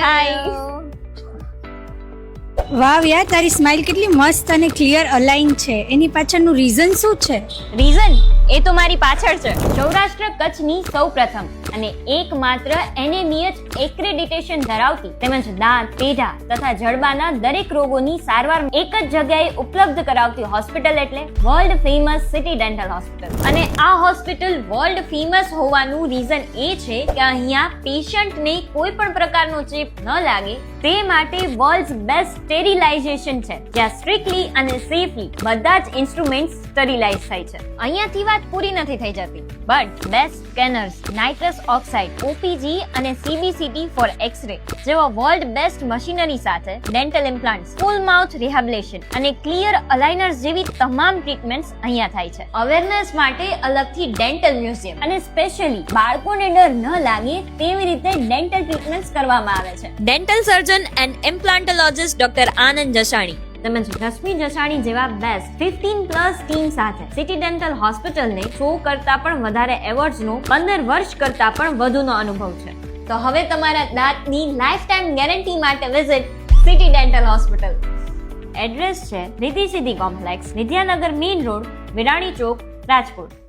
હાય વાવ યાર તારી સ્માઇલ કેટલી મસ્ત અને ક્લિયર અલાઇન છે. એની પાછળનું રીઝન શું છે? રીઝન એ તો મારી પાછળ છે. સૌરાષ્ટ્ર કચ્છની સૌ પ્રથમ અને એકમાત્ર એનએમઈએચ એક્રેડિટેશન ધરાવતી તેમજ દાંત, પેઢા તથા જડબાના દરેક રોગોની સારવાર એક જ જગ્યાએ ઉપલબ્ધ કરાવતી હોસ્પિટલ એટલે world famous City Dental Hospital અને આ હોસ્પિટલ વર્લ્ડ ફેમસ હોવાનું રીઝન એ છે કે અહીંયા પેશન્ટને કોઈ પણ પ્રકારનો ચેપ ન લાગે, તે માટે વર્લ્ડ બેસ્ટ સ્ટેરિલાઇઝેશન છે. જ્યાં સ્ટ્રિક્ટલી અને સેફલી બધા જ ઇન્સ્ટ્રુમેન્ટ્સ સ્ટેરિલાઇઝ થાય છે. અહીંયાથી વાત પૂરી નથી થઈ જતી. But best scanners nitrous oxide OPG અને સીબીસીટી ફોર એક્સરે જેવા વર્લ્ડ બેસ્ટ મશીનરી સાથે dental implants full mouth rehabilitation અને ક્લિયર અલાઇનર્સ જેવી તમામ ટ્રીટમેન્ટ્સ અહીંયા થાય છે. અવેરનેસ માટે અલગથી ડેન્ટલ મ્યુઝિયમ અને સ્પેશિયલી બાળકોને ડર ન લાગે તેવી રીતે ડેન્ટલ ટ્રીટમેન્ટ્સ કરવામાં આવે છે. Dental surgeon and implantologist doctor Anand Jasani તેમજ રશ્મિ જસાણી જેવા બેસ્ટ ફિફ્ટીન પ્લસ ટીમ સાથે સિટી ડેન્ટલ હોસ્પિટલને સો કરતા પણ વધારે એવોર્ડ્સનો પંદર વર્ષ કરતા પણ વધુનો અનુભવ છે. તો હવે તમારા દાંતની લાઈફ ટાઈમ ગેરંટી માટે visit City Dental Hospital address છે Riti Siddhi complex Vidyanagar main road Virani ચોક, રાજકોટ.